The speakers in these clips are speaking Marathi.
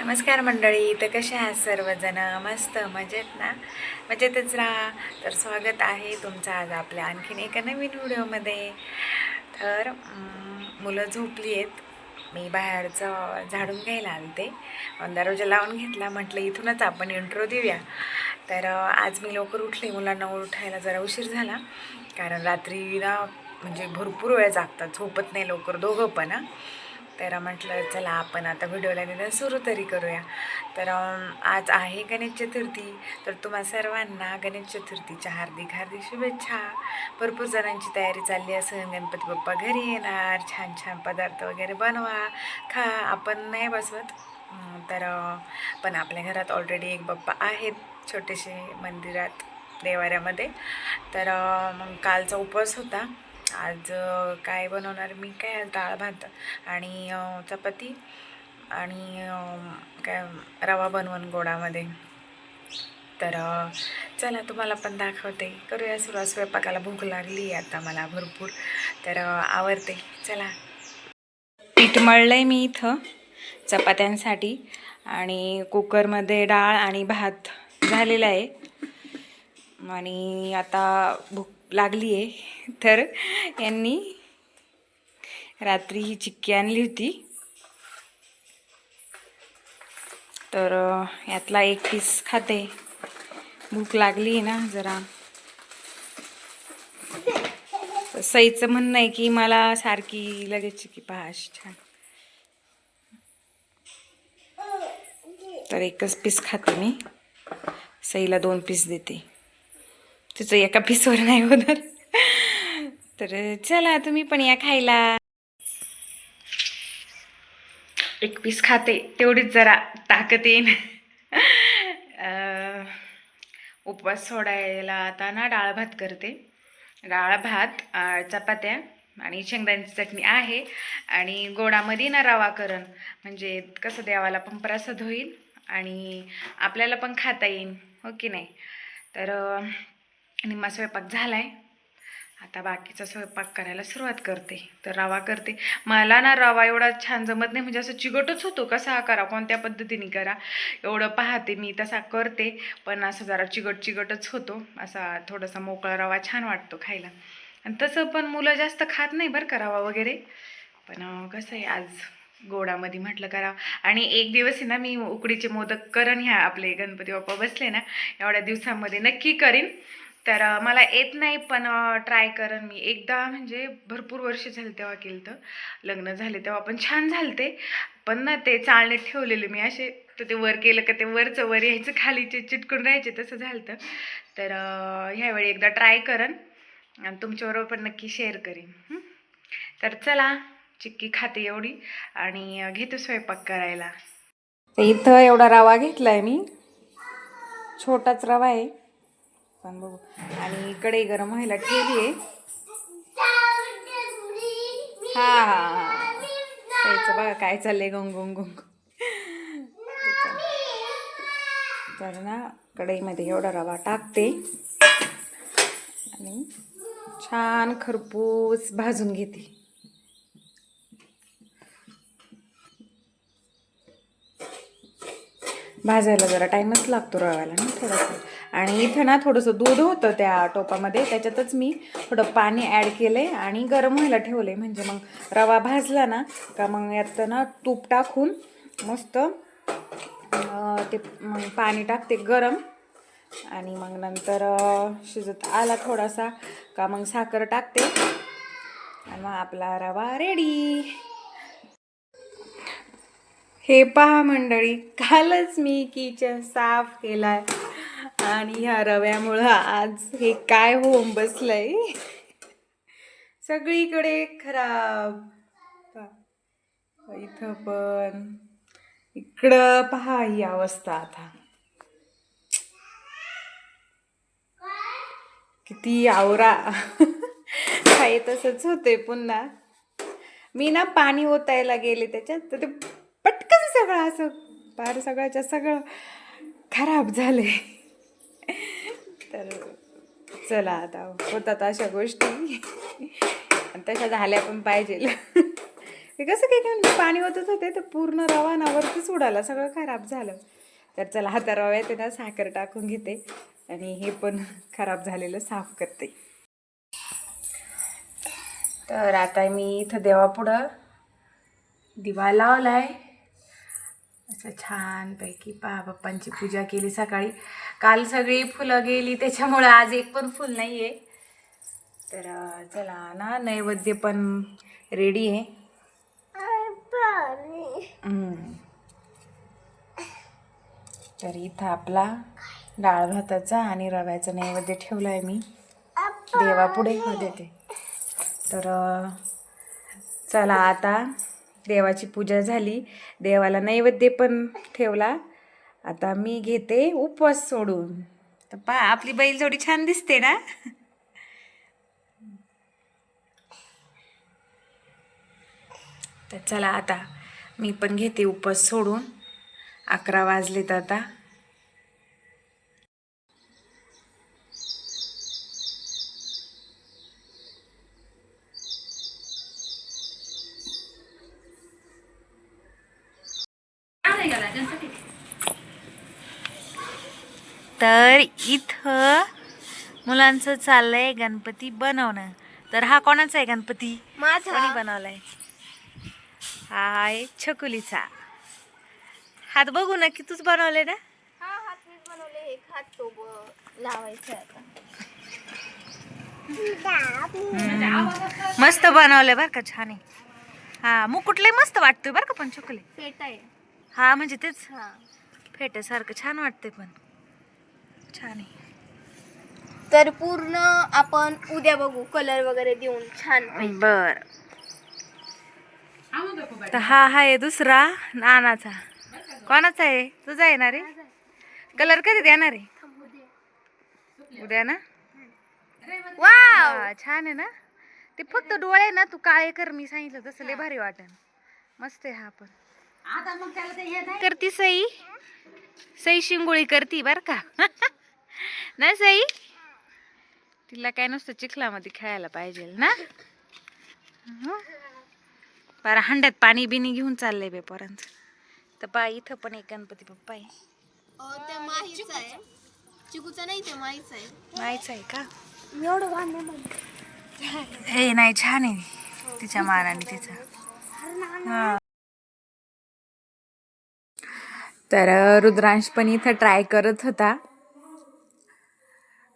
नमस्कार मंडळी तर कसे आहात सर्वजण? मस्त मजेत ना? मजेतच राहा. तर स्वागत आहे तुमचं आज आपल्या आणखीन एका नवीन व्हिडिओमध्ये. तर मुलं झोपली आहेत मी बाहेरचं झाडून घ्यायला आलते. दरवाजा लावून घेतला. म्हटलं इथूनच आपण इंट्रो देऊया. तर आज मी लवकर उठले. मुलांना उठायला जरा उशीर झाला. कारण रात्री ना म्हणजे भरपूर वेळ जागतात. झोपत नाही लवकर दोघं पण तर म्हटलं चला आपण आता व्हिडिओला निदान सुरू तरी करूया. तर आज आहे गणेश चतुर्थी. तर तुम्हा सर्वांना गणेश चतुर्थीच्या हार्दिक हार्दिक शुभेच्छा. भरपूर जणांची तयारी चालली असेल. गणपती बाप्पा घरी येणार. छान छान पदार्थ वगैरे बनवा. खा. आपण नाही बसवत. तर पण आपल्या घरात ऑलरेडी एक बाप्पा आहेत छोटेसे मंदिरात देवाऱ्यामध्ये. तर मग कालचा उपवास होता. आज काय बनवणार? मी काय आज डाळ भात आणि चपाती आणि काय रवा बनवून गोडामध्ये. तर चला तुम्हाला पण दाखवते. करूया सुरुवात स्वयंपाकाला भूक लागली आहे आता मला भरपूर. तर आवडते चला. पीठ मळलं आहे मी इथं चपात्यांसाठी आणि कुकरमध्ये डाळ आणि भात झालेला आहे. आणि आता भूक लागली आहे तर यांनी रात्री ही चिक्की आणली होती. तर यातला एक पीस खाते. भूक लागली आहे ना जरा. सईचं म्हणणं आहे की मला सारखी लगेच चिक्की पहा अशी छान. तर एकच पीस खाते मी. सईला दोन पीस देते. तिचं एका पीसवर नाही होणार. तर चला तुम्ही पण या खायला. एक पीस खाते तेवढीच जरा ताकद येईन. उपवास सोडायला आता ना डाळ भात करते. डाळ भात चपात्या आणि शेंगदाण्याची चटणी आहे. आणि गोडामध्ये ना रवा करण. म्हणजे कसं देवाला पण प्रसाद होईल आणि आपल्याला पण खाता येईल हो की नाही? तर निम्मा स्वयंपाक झाला आहे आता बाकीचा स्वयंपाक करायला सुरुवात करते. तर रवा करते. मला ना रवा एवढा छान जमत नाही. म्हणजे असं चिकटच होतो कसा करा कोणत्या पद्धतीने करा? एवढं पाहते मी. तसा करते. पण असं जरा चिकट चिकटच होतो. असा थोडासा मोकळा रवा छान वाटतो खायला. आणि तसं पण मुलं जास्त खात नाही बरं का रवा वगैरे. पण कसं आहे आज गोडामध्ये म्हटलं करा आणि एक दिवस आहे ना मी उकडीचे मोदक करण ह्या आपले गणपती बाप्पा बसले ना एवढ्या दिवसामध्ये नक्की करीन. तर मला येत नाही पण ट्राय करन मी. एकदा म्हणजे भरपूर वर्ष झाले तेव्हा केलं तर लग्न झाले तेव्हा पण छान झालते. पण ना ते चाळणे ठेवलेले मी असे. तर ते वर केलं का ते वरचं वर यायचं खालीचे चिटकून राहायचे तसं झालं तर ह्यावेळी एकदा ट्राय करन आणि तुमच्याबरोबर पण नक्की शेअर करीन. तर चला चिक्की खाते एवढी आणि घेतो स्वयंपाक करायला. तर इथं एवढा रवा घेतला आहे मी. छोटाच रवा आहे. पण बघू. आणि कढई गरम व्हायला ठेवली आहे हा हा हा. त्याचं बघा काय चाललंय गंग गोंग गोंग. तर ना कढईमध्ये एवढा रवा टाकते. आणि छान खरपूस भाजून घेते. भाजायला जरा टाईमच लागतो रव्याला ना थोडासा. आणि इथं ना थोडंसं दूध होतं त्या टोपामध्ये. त्याच्यातच मी थोडं पाणी ॲड केलं आहे आणि गरम व्हायला ठेवलं आहे म्हणजे मग रवा भाजला ना का मग यात ना तूप टाकून मस्त ते मग पाणी टाकते गरम. आणि मग नंतर शिजत आला थोडासा का मग साखर टाकते. आणि मग आपला रवा रेडी हे पहा मंडळी कालच मी किचन साफ केलाय. आणि ह्या रव्यामुळं आज हे काय होऊन बसलंय? सगळीकडे खराब. इथं पण. इकडं पहा ही अवस्था आता. किती आवरा. काय तसंच होते पुन्हा. मी ना पाणी ओतायला गेले त्याच्यात तर ते पटकन सगळं असं पार सगळ्याच्या सगळं खराब झाले तर चला आता होतात अशा गोष्टी. आणि तशा झाल्या पण पाहिजे. ते कसं काय काय म्हणजे पाणी ओतत होते तर पूर्ण रवा उडाला सगळं खराब झालं. तर चला आता रव्यात आहे ना साखर टाकून घेते आणि हे पण खराब झालेलं साफ करते. तर आता मी इथं देवापुढं दिवा लावला आहे मस्त छानपैकी पहा बाप्पांची पूजा केली. सकाळी काल सगळी फुलं गेली त्याच्यामुळं आज एक पण फुल नाही आहे तर चला ना नैवेद्य पण रेडी आहे. तर इथं आपला डाळ भाताचा आणि रव्याचा नैवेद्य ठेवला आहे मी. देवापुढे देते. तर चला आता देवाची पूजा झाली. देवाला नैवेद्य पण ठेवला. आता मी घेते उपवास सोडून. तर पा आपली बैल जोडी छान दिसते ना? तर चला आता मी पण घेते उपवास सोडून. अकरा वाजलेत आता. तर इथं मुलांचं चाललंय गणपती बनवणं. तर हा कोणाचा आहे गणपती? कोणी बनवलाय? हा आहे छकुलीचा. हात बघू ना की तूच बनवले ना? हा हात बनवले हे हात तो ब- लावायचं आहे आता. मस्त बनवलंय बरं का छान आहे. हा मुकुटले मस्त वाटतोय बरं का पण छकुली. पेट आहे हा म्हणजे तेच. हा. फेट्यासारखं छान वाटतंय पण. छान आहे. तर पूर्ण आपण उद्या बघू कलर वगैरे देऊन छान बर. तर हा आहे दुसरा नानाचा. कोणाचा आहे? तुझा आहे? ना रे कलर कधी देणार आहे? उद्या ना? वाव! हा, छान आहे ना? ते फक्त डोळे ना तू काळे कर मी सांगितलं तसं लय भारी वाटन मस्त आहे हा पण. करती सई? सई शिंगोळी करती बर का? ना सई? तिला काय नुसतं चिखलामध्ये खेळायला पाहिजे ना? बरं हंड्यात पाणी बिनी घेऊन चाललंय बे पोरांचं. तर पा इथं पण एक गणपती बाप्पा आहे. ते माहीच आहे. चिकूचा नाही ते माहीच आहे. माहीच आहे का? एवढं हे नाही छान आहे. तिच्या मानाने तिचं. हा. तर रुद्रांश पण इथं ट्राय करत होता.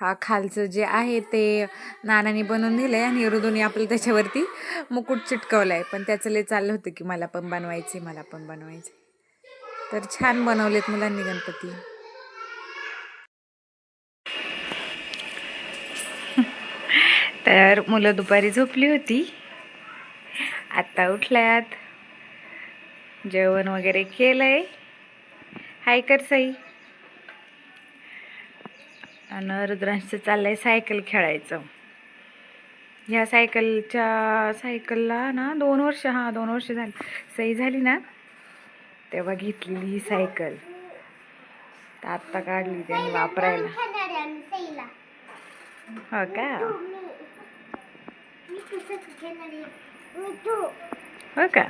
हा खालचं जे आहे ते नानाने बनवून दिलं आहे आणि रुदूने आपलं त्याच्यावरती मुकुट चिटकवलाय. पण त्याचं लय चाललं होतं की मला पण बनवायचे मला पण बनवायचे तर छान बनवलेत मुलांनी गणपती. तर मुलं दुपारी झोपली होती. आत्ता उठल्यात. जेवण वगैरे केलंय. हाय कर सई आणि रुद्रांशचं चाललंय सायकल खेळायचं. ह्या सायकलच्या सायकलला ना दोन वर्ष हां दोन वर्ष झाली सही झाली ना? तेव्हा घेतलेली ही सायकल. तर आत्ता काढली त्यांनी वापरायला. हो का? हो का?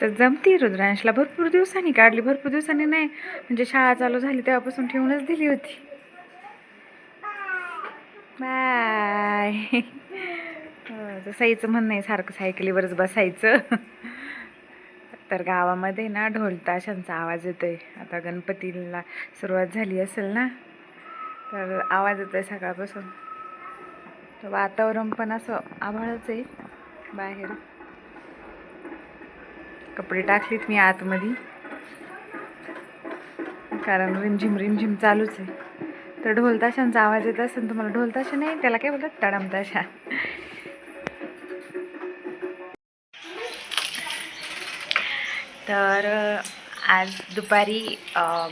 तर जमती रुद्रांशला. भरपूर दिवसांनी काढली भरपूर दिवसांनी नाही. म्हणजे शाळा चालू झाली तेव्हापासून ठेवूनच दिली होती. बाय. हो, सईचं म्हणणं आहे सारखं सायकलीवरच बसायचं. तर गावामध्ये ना ढोल ताशांचा आवाज आहे आता गणपतीला सुरुवात झाली असेल ना तर आवाज येतो आहे सकाळपासून. तर वातावरण पण असं आभाळच आहे बाहेर. कपडे टाकलीत मी आतमध्ये. कारण रिमझिम रिमझिम चालूच आहे. तर ढोलताशांचा आवाज येत असेल तुम्हाला ढोलताशा नाही त्याला काय बोलतात? तडमताशा. तर आज दुपारी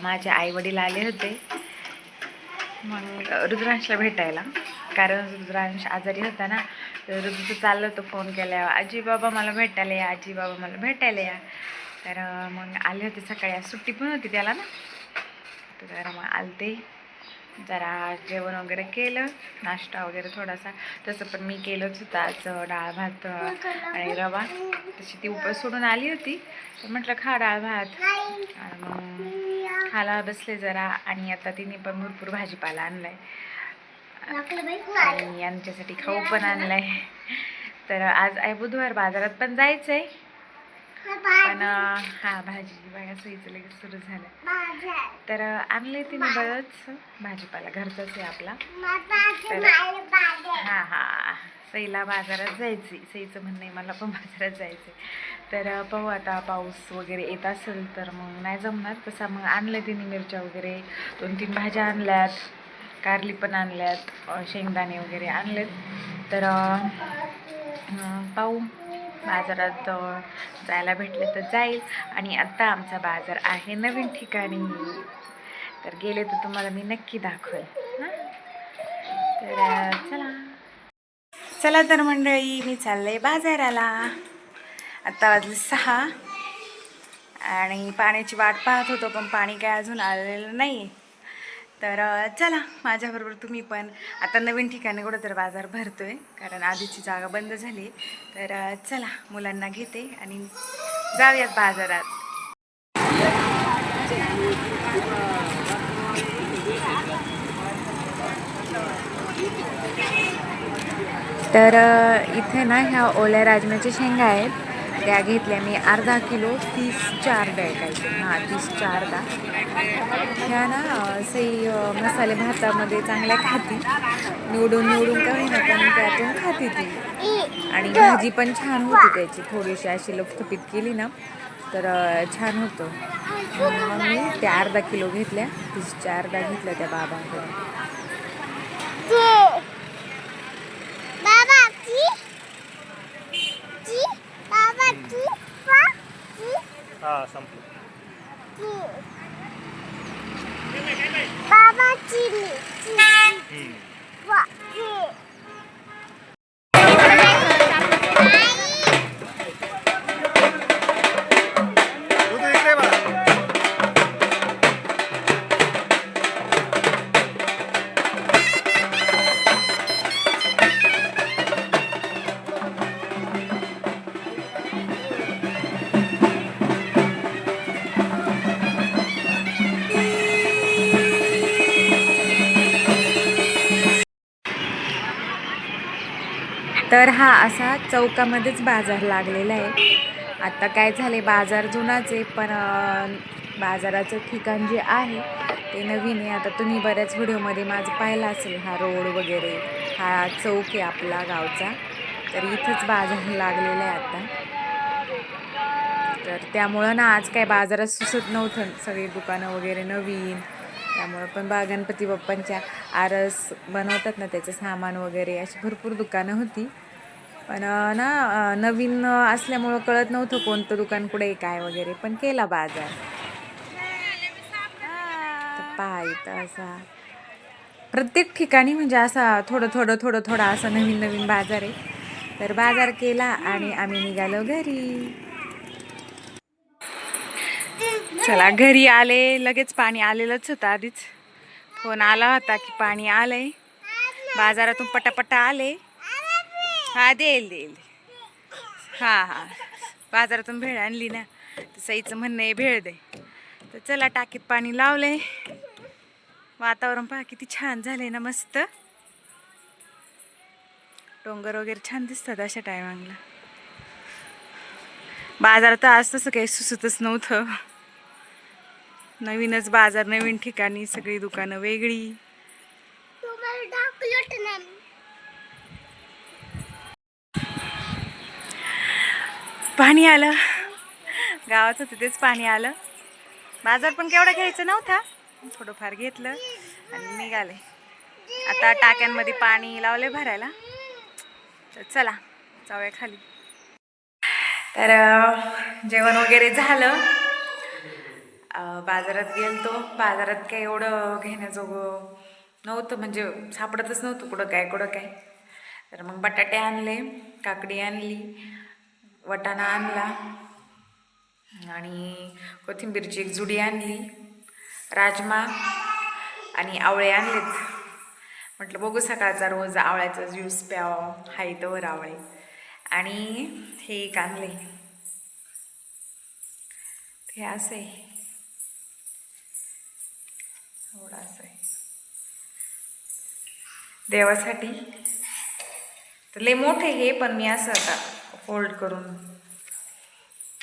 माझे आई वडील आले होते. मग रुद्रांशला भेटायला. कारण रुद्रांश आजारी होता ना तर रुद्रचं चाललं होतं फोन केल्यावर. आजी बाबा मला भेटायला या आजी बाबा मला भेटायला या. तर मग आले होते सकाळी. आज सुट्टी पण होती त्याला ना. तर मग आलते. जरा जेवण वगैरे केलं नाश्ता वगैरे थोडासा. तसं पण मी केलंच होतं आज डाळ भात आणि रवा. तशी ती उपवास सोडून आली होती. तर म्हटलं खा डाळ भात. आणि मग खाला बसले जरा आणि आता तिने पण भरपूर भाजीपाला आणलाय. आणि यांच्यासाठी खाऊ पण आणलाय. तर आज आहे बुधवार बाजारात पण जायचंय. पण. हा भाजी. बघा सोयीचं लगेच सुरू झालं. तर अं, आणलंय तिने बरंच. भाजीपाला घरचाच आहे आपला. हा हा. सईला बाजारात जायची सईचं म्हणणं आहे मला पण बाजारात जायचं तर पाहू आता पाऊस वगैरे येत असेल तर मग नाही जमणार. तसा मग आणलं तिने मिरच्या वगैरे. दोन तीन भाज्या आणल्यात. कारली पण आणल्यात. शेंगदाणे वगैरे आणलेत. तर पाहू. बाजारात जवळ जायला भेटले तर जाईल. आणि आत्ता आमचा बाजार आहे नवीन ठिकाणी. तर गेले तर तुम्हाला मी नक्की दाखवेल. हां? तर चला. चला तर मंडळी मी चालले बाजाराला. आत्ता वाजले सहा. आणि पाण्याची वाट पाहत होतो पण पाणी काय अजून आलेलं नाही तर चला माझ्याबरोबर तुम्ही पण. आता नवीन ठिकाणी कुठं तर बाजार आहे कारण आधीची जागा बंद झाली. तर चला मुलांना घेते आणि जाऊयात बाजारात. तर इथे ना ह्या ओल्या राजम्याच्या शेंगा आहेत. त्या घेतल्या. मी अर्धा किलो तीस चार द्या हां तीस चार दा ह्या ना सई मसाले भातामध्ये चांगल्या खाती. निवडून निवडून का होईना पण त्यातून खाती ती. आणि भाजी पण छान होती त्याची. थोडीशी अशी लपथपीत केली ना तर छान होतं. मग मी त्या अर्धा किलो घेतल्या. तीस चार दा घेतल्या त्या बाबाकडे संपलं हा असा चौकामध्येच बाजार लागलेला आहे. आता काय झाले बाजार जुनाच आहे पण बाजाराचं ठिकाण जे आहे ते नवीन आहे. आता तुम्ही बऱ्याच व्हिडिओमध्ये माझं पाहिलं असेल हा रोड वगैरे हा चौक आहे आपला गावचा. तर इथंच बाजार लागलेला आहे आता. तर त्यामुळं ना आज काय बाजारात सुचत नव्हतं. सगळी दुकानं वगैरे नवीन. त्यामुळं पण बा गणपती बाप्पांच्या आरस बनवतात ना त्याचं सामान वगैरे अशी भरपूर दुकानं होती. पण ना नवीन असल्यामुळं कळत नव्हतं कोणतं दुकान कुठे काय वगैरे पण केला बाजार. तर पहा इथं असा प्रत्येक ठिकाणी म्हणजे असा थोडं थोडं थोडं थोडं असा नवीन नवीन बाजार आहे. तर बाजार केला आणि आम्ही निघालो घरी. चला घरी आले लगेच पाणी आलेलंच होतं आधीच. फोन आला होता की पाणी आलंय. बाजारातून पटापटा आले. हा देईल देईल हां हां. बाजारातून भेळ आणली ना तर सईचं म्हणणं आहे भेळ दे. तर चला टाकीत पाणी लावलंय. वातावरण पहा किती छान झालंय ना मस्त. डोंगर वगैरे छान दिसतात अशा टायमाला तर आज तसं काही सुसतच नव्हतं. नवीनच बाजार नवीन ठिकाणी सगळी दुकानं वेगळी. पाणी आलं. गावाचं तिथेच पाणी आलं. बाजार पण केवढा घ्यायचं नव्हता. थोडंफार घेतलं आणि निघाले. आता टाक्यांमध्ये पाणी लावले भरायला. तर चला जाऊया खाली. तर जेवण वगैरे झालं. बाजारात गेलतो. बाजारात काय एवढं घेण्याजोगं नव्हतं. म्हणजे सापडतच नव्हतं कुठं काय कुठं काय. तर मग बटाटे आणले काकडी आणली. वटाणा आणला. आणि कोथिंबीरची एक जुडी आणली. राजमा आणि आवळे आणलेत. म्हटलं बघू सकाळचा रोज आवळ्याचा ज्यूस प्यावा. हाय तवर आवळे. आणि हे एक आणले. हे असं आहे. एवढं असं आहे. देवासाठी. तर लय मोठे हे पण मी असं आता फोल्ड करून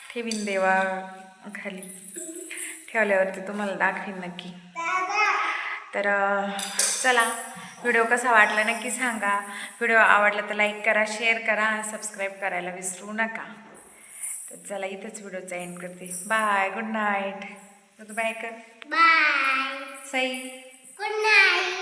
ठेवीन देवा खाली. ठेवल्यावरती तुम्हाला दाखवीन नक्की. तर चला व्हिडिओ कसा वाटला नक्की सांगा. व्हिडिओ आवडला तर लाईक करा शेअर करा सबस्क्राईब करायला विसरू नका. तर चला इथंच व्हिडिओचा एंड करते. Bye good night. बाय कर. बाय. सई. Good night.